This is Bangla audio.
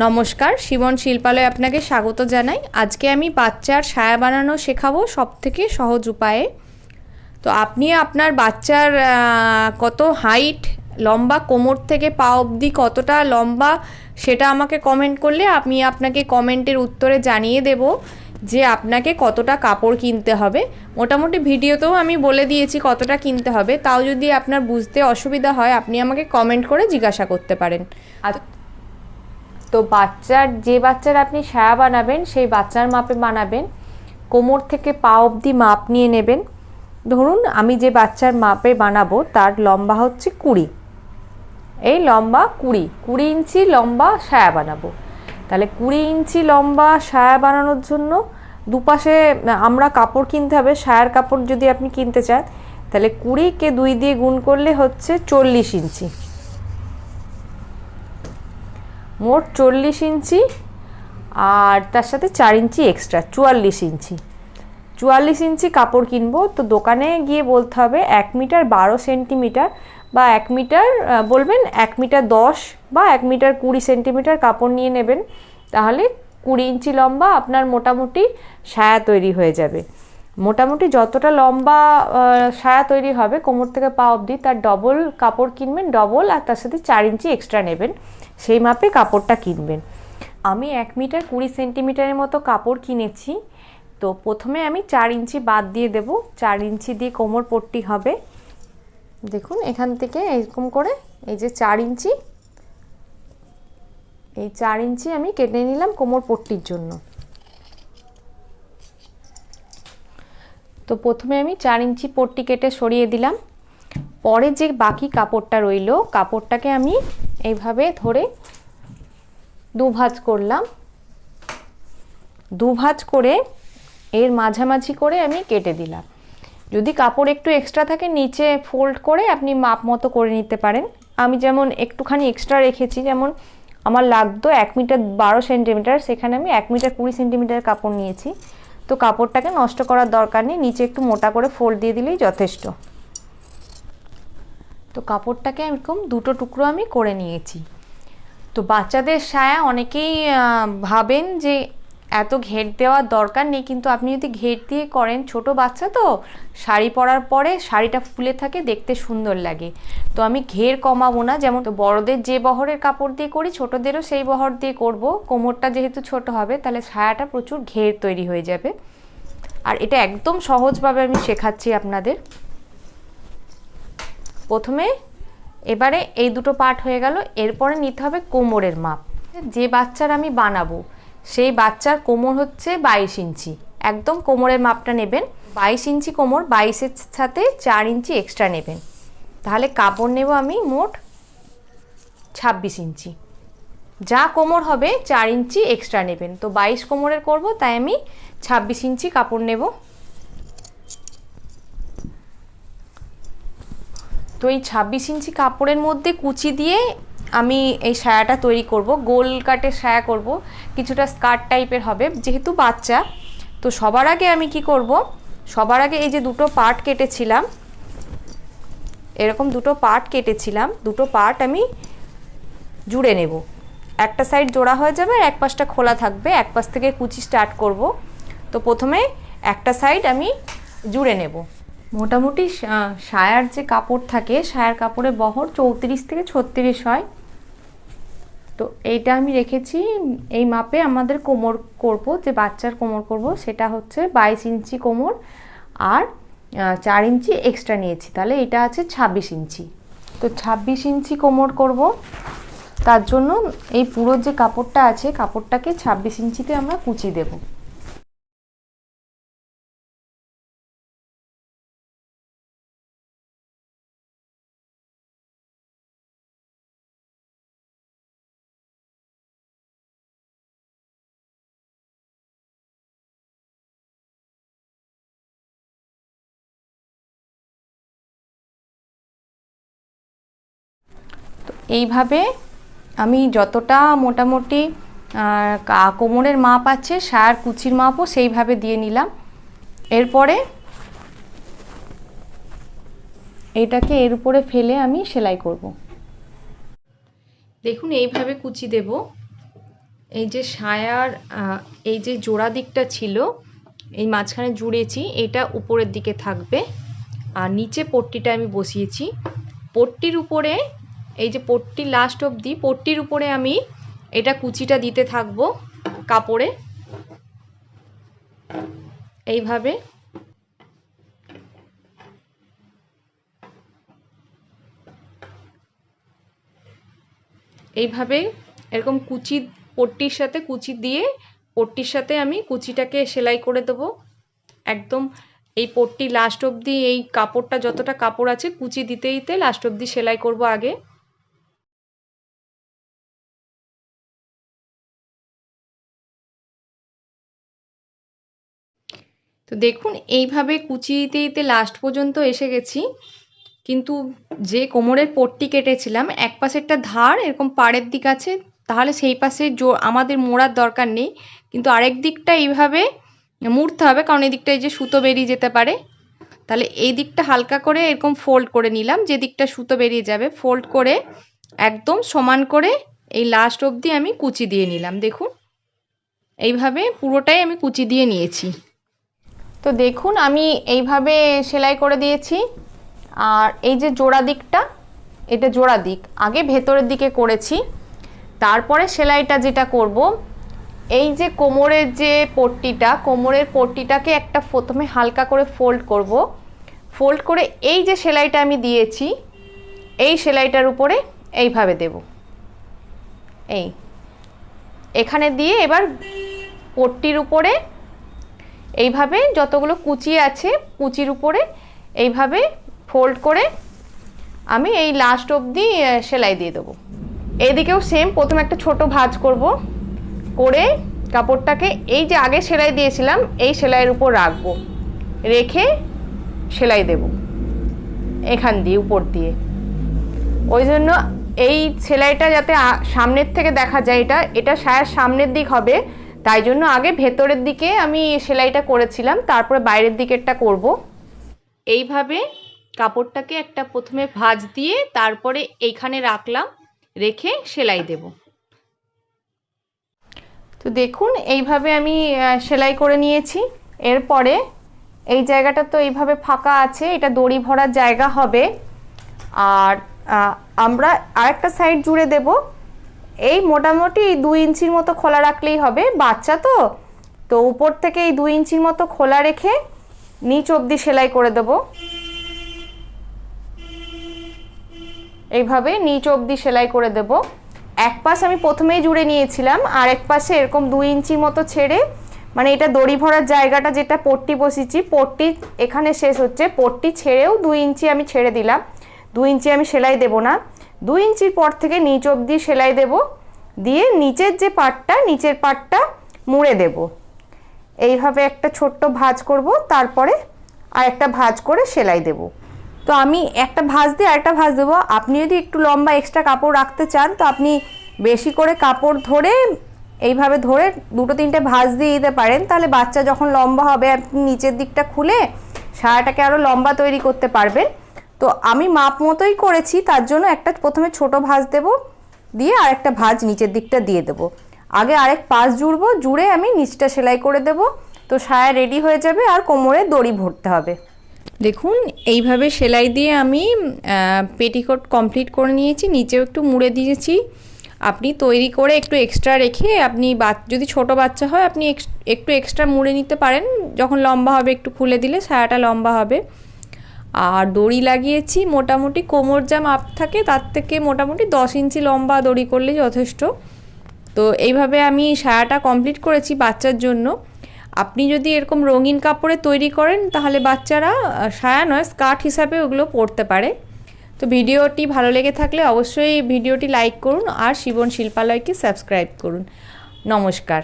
নমস্কার, শিবন শিল্পালয়ে আপনাকে স্বাগত জানাই। আজকে আমি বাচ্চার সায়া বানানো শেখাবো সব থেকে সহজ উপায়ে। তো আপনি আপনার বাচ্চার কত হাইট লম্বা কোমর থেকে পা অবধি কতটা লম্বা সেটা আমাকে কমেন্ট করলে আমি আপনাকে কমেন্টের উত্তরে জানিয়ে দেব যে আপনাকে কতটা কাপড় কিনতে হবে। মোটামুটি ভিডিওতেও আমি বলে দিয়েছি কতটা কিনতে হবে। তাও যদি আপনার বুঝতে অসুবিধা হয়, আপনি আমাকে কমেন্ট করে জিজ্ঞাসা করতে পারেন। আর তো বাচ্চার, যে বাচ্চার আপনি সায়া বানাবেন, সেই বাচ্চার মাপে বানাবেন। কোমর থেকে পা অবধি মাপ নিয়ে নেবেন। ধরুন, আমি যে বাচ্চার মাপে বানাবো, তার লম্বা হচ্ছে কুড়ি। এই লম্বা কুড়ি কুড়ি ইঞ্চি লম্বা সায়া বানাবো। তাহলে কুড়ি ইঞ্চি লম্বা সায়া বানানোর জন্য দুপাশে, আমরা কাপড় কিনতে হবে, সায়ার কাপড় যদি আপনি কিনতে চান, তাহলে কুড়িকে দুই দিয়ে গুণ করলে হচ্ছে চল্লিশ ইঞ্চি। মোট চল্লিশ ইঞ্চি আর তার সাথে চার ইঞ্চি এক্সট্রা চুয়াল্লিশ ইঞ্চি। চুয়াল্লিশ ইঞ্চি কাপড় কিনবো, তো দোকানে গিয়ে বলতে হবে এক মিটার বারো সেন্টিমিটার বা এক মিটার বলবেন এক মিটার দশ বা এক মিটার কুড়ি সেন্টিমিটার কাপড় নিয়ে নেবেন, তাহলে কুড়ি ইঞ্চি লম্বা আপনার মোটামুটি সায়া তৈরি হয়ে যাবে। মোটামুটি যতটা লম্বা সায়া তৈরি হবে কোমর থেকে পা অবধি, তার ডবল কাপড় কিনবেন ডবল আর তার সাথে চার ইঞ্চি এক্সট্রা নেবেন। সেই মাপে কাপড়টা কিনবেন। আমি এক মিটার কুড়ি সেন্টিমিটারের মতো কাপড় কিনেছি। তো প্রথমে আমি চার ইঞ্চি বাদ দিয়ে দেব। চার ইঞ্চি দিয়ে কোমর পট্টি হবে। দেখুন, এখান থেকে এরকম করে এই যে চার ইঞ্চি, এই চার ইঞ্চি আমি কেটে নিলাম কোমর পট্টির জন্য। তো প্রথমে আমি চার ইঞ্চি পট্টি কেটে সরিয়ে দিলাম। পরে যে বাকি কাপড়টা রইল, কাপড়টাকে আমি এইভাবে ধরে দু ভাঁজ করলাম। দু ভাঁজ করে এর মাঝামাঝি করে আমি কেটে দিলাম। যদি কাপড় একটু এক্সট্রা থাকে, নিচে ফোল্ড করে আপনি মাপ মতো করে নিতে পারেন। আমি যেমন একটুখানি এক্সট্রা রেখেছি, যেমন আমার লাগতো এক মিটার বারো সেন্টিমিটার সেখানে আমি এক মিটার কুড়ি সেন্টিমিটার কাপড় নিয়েছি। তো কাপড়টাকে নষ্ট করার দরকার নেই, নিচে একটু মোটা করে ফোল্ড দিয়ে দিলেই যথেষ্ট। তো কাপড়টাকে এরকম দুটো টুকরো আমি করে নিয়েছি। তো বাচ্চাদের সায়া অনেকেই ভাবেন যে এত ঘের দেওয়ার দরকার নেই, কিন্তু আপনি যদি ঘের দিয়ে করেন, ছোট বাচ্চা তো, শাড়ি পরার পরে শাড়িটা ফুলে থাকে, দেখতে সুন্দর লাগে। তো আমি ঘের কমাবো না, যেমন তো বড়দের যে বহরের কাপড় দিয়ে করি, ছোটদেরও সেই বহর দিয়ে করব। কোমরটা যেহেতু ছোট হবে, তাহলে সায়াটা প্রচুর ঘের তৈরি হয়ে যাবে। আর এটা একদম সহজভাবে আমি শেখাচ্ছি আপনাদের। প্রথমে এবারে এই দুটো পার্ট হয়ে গেল, এরপরে নিতে হবে কোমরের মাপ। যে বাচ্চার আমি বানাবো, সেই বাচ্চার কোমর হচ্ছে বাইশ ইঞ্চি। একদম কোমরের মাপটা নেবেন। বাইশ ইঞ্চি কোমর, বাইশের সাথে চার ইঞ্চি এক্সট্রা নেবেন। তাহলে কাপড় নেব আমি মোট ছাব্বিশ ইঞ্চি। যা কোমর হবে, চার ইঞ্চি এক্সট্রা নেবেন। তো বাইশ কোমরের করব, তাই আমি ছাব্বিশ ইঞ্চি কাপড় নেব। তো এই ছাব্বিশ ইঞ্চি কাপড়ের মধ্যে কুচি দিয়ে আমি এই সায়াটা তৈরি করব, গোল কাটের সায়া করব। কিছুটা স্কার্ট টাইপের হবে, যেহেতু বাচ্চা। তো সবার আগে আমি কি করব, সবার আগে এই যে দুটো পার্ট কেটেছিলাম, এরকম দুটো পার্ট কেটেছিলাম, দুটো পার্ট আমি জুড়ে নেব। একটা সাইড জোড়া হয়ে যাবে আর এক পাশটা খোলা থাকবে, এক পাশ থেকে কুচি স্টার্ট করব। তো প্রথমে একটা সাইড আমি জুড়ে নেব। মোটামুটি সায়ার যে কাপড় থাকে সায়ার কাপড়ের বহর চৌত্রিশ থেকে ছত্রিশ হয়। তো এইটা আমি রেখেছি। এই মাপে আমাদের কোমর করব, যে বাচ্চার কোমর করব, সেটা হচ্ছে বাইশ ইঞ্চি কোমর আর চার ইঞ্চি এক্সট্রা নিয়েছি। তাহলে এটা আছে ছাব্বিশ ইঞ্চি। তো ছাব্বিশ ইঞ্চি কোমর করব। তার জন্য এই পুরো যে কাপড়টা আছে, কাপড়টাকে ছাব্বিশ ইঞ্চিতে আমরা কুচি দেবো। এইভাবে আমি যতটা মোটামুটি কোমরের মাপ আছে, সার, কুচির মাপও সেইভাবে দিয়ে নিলাম। এরপরে এটাকে এর উপরে ফেলে আমি সেলাই করব। দেখুন, এইভাবে কুচি দেব। এই যে সায়ার এই যে জোড়া দিকটা ছিল, এই মাঝখানে জুড়েছি, এটা উপরের দিকে থাকবে। আর নিচে পট্টিটা আমি বসিয়েছি। পট্টির উপরে এই যে পট্টি লাস্ট অবধি, পট্টির উপরে আমি এটা কুচিটা দিতে থাকব কাপড়ে। এইভাবে। এইভাবে এরকম কুচি, পট্টির সাথে কুচি দিয়ে, পট্টির সাথে আমি কুচিটাকে সেলাই করে দেবো। একদম এই পট্টি লাস্ট অবধি, এই কাপড়টা যতটা কাপড় আছে কুচি দিতে দিতে লাস্ট অবধি সেলাই করব আগে। তো দেখুন, এইভাবে কুচি দিতে দিতে লাস্ট পর্যন্ত এসে গেছি। কিন্তু যে কোমরের পট্টি কেটেছিলাম, এক পাশেরটা ধার এরকম পাড়ের দিক আছে, তাহলে সেই পাশে জো, আমাদের মোড়ার দরকার নেই। কিন্তু আরেক দিকটা এইভাবে মুড়তে হবে, কারণ এই দিকটা এই যে সুতো বেরিয়ে যেতে পারে। তাহলে এই দিকটা হালকা করে এরকম ফোল্ড করে নিলাম, যে দিকটা সুতো বেরিয়ে যাবে ফোল্ড করে একদম সমান করে এই লাস্ট অবধি আমি কুচি দিয়ে নিলাম। দেখুন, এইভাবে পুরোটাই আমি কুচি দিয়ে নিয়েছি। তো দেখুন, আমি এইভাবে সেলাই করে দিয়েছি। আর এই যে জোড়া দিকটা, এটা জোড়া দিক। আগে ভেতরের দিকে করেছি। তারপরে সেলাইটা যেটা করব, এই যে কোমরের যে পট্টিটা, কোমরের পট্টিটাকে একটা প্রথমে হালকা করে ফোল্ড করব। ফোল্ড করে এই যে সেলাইটা আমি দিয়েছি, এই সেলাইটার উপরে এইভাবে দেব। এই। এখানে দিয়ে এবার পট্টির উপরে এইভাবে যতগুলো কুচি আছে কুচির উপরে এইভাবে ফোল্ড করে আমি এই লাস্ট অবধি সেলাই দিয়ে দেবো। এদিকেও সেম প্রথমে একটা ছোট ভাঁজ করব করে কাপড়টাকে এই যে আগে সেলাই দিয়েছিলাম, এই সেলাইয়ের উপর রাখব। রেখে সেলাই দেব এখান দিয়ে, উপর দিয়ে। ওই জন্য এই সেলাইটা যাতে সামনের থেকে দেখা যায় এটা এটা সায়ার সামনের দিক হবে। তাই জন্য আগে ভেতরের দিকে আমি সেলাইটা করেছিলাম তারপরে বাইরের দিকেরটা করব। এইভাবে কাপড়টাকে একটা প্রথমে ভাঁজ দিয়ে তারপরে এইখানে রাখলাম রেখে সেলাই দেব। তো দেখুন এইভাবে আমি সেলাই করে নিয়েছি। এরপরে এই জায়গাটা তো এইভাবে ফাঁকা আছে এটা দড়ি ভরার জায়গা হবে। আর আমরা আরেকটা সাইড জুড়ে দেব। এই মোটামুটি দুই ইঞ্চির মতো খোলা রাখলেই হবে। বাচ্চা তো। তো উপর থেকে এই দুই ইঞ্চির মতো খোলা রেখে নিচ অবধি সেলাই করে দেবো। এইভাবে নিচ অবধি সেলাই করে দেব। এক পাশ আমি প্রথমেই জুড়ে নিয়েছিলাম, আর এক পাশে এরকম দুই ইঞ্চির মতো ছেড়ে মানে এটা দড়ি ভরার জায়গাটা যেটা পট্টি বসিয়েছি, পট্টি এখানে শেষ হচ্ছে। পট্টি ছেড়েও দুই ইঞ্চি আমি ছেড়ে দিলাম। দুই ইঞ্চি আমি সেলাই দেব না। দুই ইঞ্চির পর থেকে নিচ অবধি সেলাই দেব। দিয়ে নিচের যে পাটটা, নিচের পাটটা মুড়ে দেব। এইভাবে একটা ছোট্ট ভাঁজ করব, তারপরে আর একটা ভাঁজ করে সেলাই দেব। তো আমি একটা ভাঁজ দিয়ে আরেকটা ভাঁজ দেবো। আপনি যদি একটু লম্বা এক্সট্রা কাপড় রাখতে চান, তো আপনি বেশি করে কাপড় ধরে এইভাবে ধরে দুটো তিনটে ভাঁজ দিয়ে দিতে পারেন। তাহলে বাচ্চা যখন লম্বা হবে, আপনি নিচের দিকটা খুলে সারাটাকে আরও লম্বা তৈরি করতে পারবেন। তো আমি মাপ মতোই করেছি, তার জন্য একটা প্রথমে ছোট ভাঁজ দেব, দিয়ে আর একটা ভাঁজ নিচের দিকটা দিয়ে দেবো। আগে আরেক পাশ জুড়বো, জুড়ে আমি নিচটা সেলাই করে দেব, তো সায়া রেডি হয়ে যাবে আর কোমরে দড়ি ভরতে হবে। দেখুন, এইভাবে সেলাই দিয়ে আমি পেটিকোট কমপ্লিট করে নিয়েছি, নিচেও একটু মুড়ে দিয়েছি। আপনি তৈরি করে একটু এক্সট্রা রেখে আপনি যদি ছোট বাচ্চা হয়, আপনি একটু এক্সট্রা মুড়ে নিতে পারেন। যখন লম্বা হবে, একটু খুলে দিলে সায়াটা লম্বা হবে। আর দড়ি লাগিয়েছি, মোটামুটি কোমর যা মাপ থাকে তার থেকে মোটামুটি দশ ইঞ্চি লম্বা দড়ি করলেই যথেষ্ট। তো এইভাবে আমি সায়াটা কমপ্লিট করেছি বাচ্চার জন্য। আপনি যদি এরকম রঙিন কাপড়ে তৈরি করেন, তাহলে বাচ্চারা সায়া নয়, স্কার্ট হিসাবে ওগুলো পরতে পারে। তো ভিডিওটি ভালো লেগে থাকলে অবশ্যই ভিডিওটি লাইক করুন আর শিবন শিল্পালয়কে সাবস্ক্রাইব করুন। নমস্কার।